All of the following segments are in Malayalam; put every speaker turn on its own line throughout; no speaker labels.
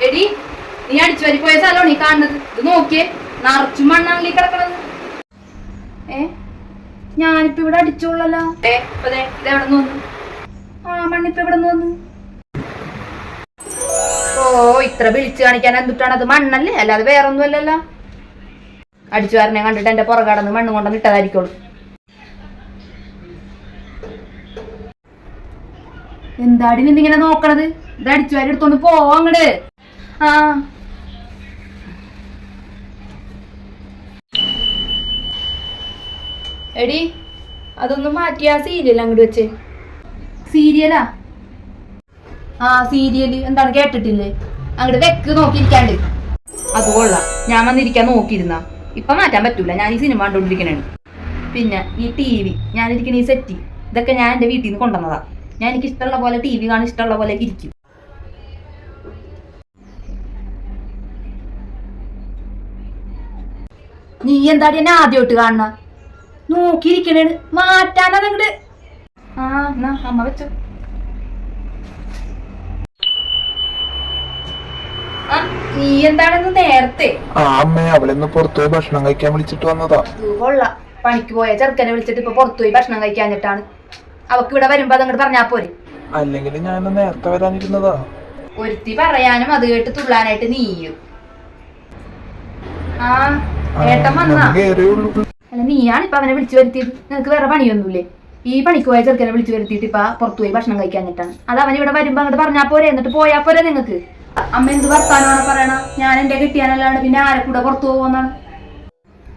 അടിച്ചു വരി പോയ സ്ഥലമാണ് ഈ കാണുന്നത്? ഇത് നോക്കിയേ നിറച്ചും മണ്ണാണ് നീ കിടക്കണത്. ഏ? ഞാനിപ്പോ ഇവിടെ അടിച്ചോളല്ലോ. ഏ ഇപ്പൊ ദേ, ഇത് എവിടെ നിന്ന് വന്നു? ആ മണ്ണിപ്പോ ഇവിടെ നിന്ന് വന്നു. ഓ ഇത്ര വിളിച്ചു കാണിക്കാൻ എന്തുട്ടാണ് അത്? മണ്ണല്ലേ? അല്ലാതെ വേറൊന്നും അല്ലല്ലോ അടിച്ചു വരണേ കണ്ടിട്ട് എന്റെ പുറകടന്ന് മണ്ണ് കൊണ്ടു ഇട്ടതായിരിക്കുള്ളൂ. എന്താടി നിന്നിങ്ങനെ നോക്കണത്? ഇത് അടിച്ചു വാരി എടുത്തോണ്ട് പോവാ അങ്ങട്. ആ. എടി അതൊന്നും മാറ്റി ആ സീരിയൽ അങ്ങോട്ട് വെച്ച്. സീരിയലാ? ആ സീരിയൽ. എന്താണ് കേട്ടിട്ടില്ലേ? അങ്ങോട്ട് വെക്ക് നോക്കിയിരിക്കാണ്ട്. അത് കൊള്ളാം. ഞാൻ വന്നിരിക്കാൻ നോക്കിയിരുന്ന. ഇപ്പൊ മാറ്റാൻ പറ്റൂല. ഞാൻ ഈ സിനിമ കണ്ടോണ്ടിരിക്കണേ പിന്നെ ഈ ടി വി. ഞാനിരിക്കണ ഈ സെറ്റി. ഇതൊക്കെ ഞാൻ എന്റെ വീട്ടിൽ നിന്ന് കൊണ്ടുവന്നതാ. ഞാൻ എനിക്ക് ഇഷ്ടമുള്ള പോലെ ടി വി കാണാൻ ഇഷ്ടമുള്ള പോലെ ഇരിക്കും. നീ എന്താടി എന്നെ ആദ്യമായിട്ട് കാണണ നോക്കിയിരിക്കണേ മാറ്റാനാ അങ്ങട് ആ എന്നാ അമ്മ വെച്ചോ. നീ എന്താണെന്ന് നേരത്തെ?
ആ അമ്മേ അവളിന്ന് പുറത്തുപോയി ഭക്ഷണം കഴിക്കാൻ വിളിച്ചിട്ട് വന്നതാ.
കൊള്ളാം. പണിക്ക് പോയ ചെറുക്കനെ വിളിച്ചിട്ട് ഇപ്പൊ പുറത്തുപോയി ഭക്ഷണം കഴിക്കാഞ്ഞിട്ടാണ്. അവക്ക് ഇവിടെ വരുമ്പോ അതങ്ങോട്ട് പറഞ്ഞാ പോരെ.
അല്ലെങ്കിൽ ഞാൻ നേരത്തെ വരാനിരുന്നതാ.
ഒരുത്തി പറയാനും അത് കേട്ട് തുള്ളാനായിട്ട് നീയും. ആ ഏട്ടൻ വന്നാ.
ഞാൻ
അല്ല നീയാണ് ഇപ്പൊ അവനെ വിളിച്ചു വരുത്തിയത്? നിനക്ക് വേറെ പണിയൊന്നുമില്ലേ? ഈ പണിക്ക് പോയ ചെറുക്കനെ വിളിച്ചു വരുത്തിയിട്ട് ഇപ്പൊ പുറത്തു പോയി ഭക്ഷണം കഴിക്കാഞ്ഞിട്ടാണ് അത് അവൻ ഇവിടെ വരുമ്പോ അങ്ങോട്ട് പറഞ്ഞാ പോരെ എന്നിട്ട് പോയാ പോരെ നിങ്ങക്ക്. അമ്മ എന്ത് വർത്താനാണ് പറയണ? ഞാൻ എന്റെ കിട്ടിയാനല്ലാണ് പിന്നെ ആരെ കൂടെ പുറത്തു പോകുന്നാണ്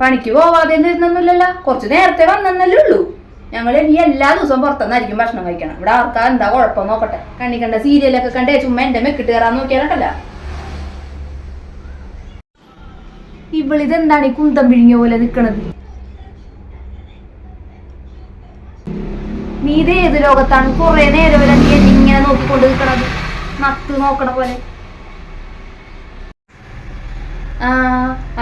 പണിക്ക് പോവാതെ ഇരുന്നൊന്നുമില്ലല്ലോ. കുറച്ച് നേരത്തെ വന്നെന്നല്ലേ ഉള്ളൂ. ഞങ്ങൾ ഇനി എല്ലാ ദിവസവും പുറത്തുനിന്നായിരിക്കും ഭക്ഷണം കഴിക്കണം. ഇവിടെ ആർക്കാ എന്താ കുഴപ്പം നോക്കട്ടെ. കണ്ണി കണ്ട സീരിയലൊക്കെ കണ്ടേ ചുമ്മാ എന്റെ മെക്കിട്ട് കയറാൻ നോക്കിയാലോ ഇവളിതെന്താണ് ഈ കുന്തം പിഴിഞ്ഞ പോലെ നിക്കണത്? നീ ഇത് ഏത് ലോകത്താണ്? കുറെ നേരം വരെ നീ എന്നെ ഇങ്ങനെ നോക്കിക്കൊണ്ട് നിൽക്കണത് നത്ത് നോക്കണ പോലെ. ആ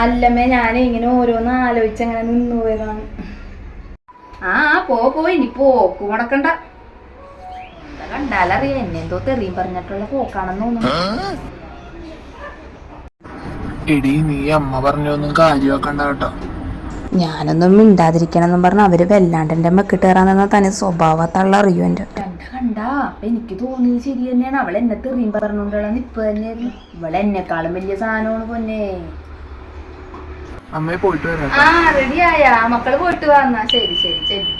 അല്ലമ്മേ ഞാൻ ഇങ്ങനെ ഓരോന്ന് ആലോചിച്ച് അങ്ങനെ നിന്നു പോയതാണ്. ആ പോ പോ ഇനി പോക്ക് മുടക്കണ്ട. കണ്ടാലറിയാം എന്നെ എന്തോ തെറിയും പറഞ്ഞിട്ടുള്ള പോക്കാണെന്ന് തോന്നുന്നു.
എടി നീ അമ്മ പറഞ്ഞൊന്നും കാര്യമാക്കണ്ട കേട്ടോ.
ഞാനൊന്നും മിണ്ടാതിരിക്കണമെന്നും പറഞ്ഞ് അവർ വല്ലാണ്ട് എന്റെ മെക്കിട്ട് കയറാൻ തന്നെ സ്വഭാവത്തള്ള അറിയൂ എന്റെ
കണ്ട കണ്ട. അപ്പൊ എനിക്ക് തോന്നിയത് ശരി തന്നെയാണ്. അവൾ എന്നെ തെറിയും പറഞ്ഞോണ്ടുള്ള നിപ്പ് തന്നെയായിരുന്നു. ഇവളെ എന്നെക്കാളും വലിയ സാധനമാണ് പൊന്നെ.
അമ്മയെ പോയിട്ട് വരാം
ആ റെഡി ആയാ. മക്കൾ പോയിട്ട് വന്നാ ശരി ശരി ശരി.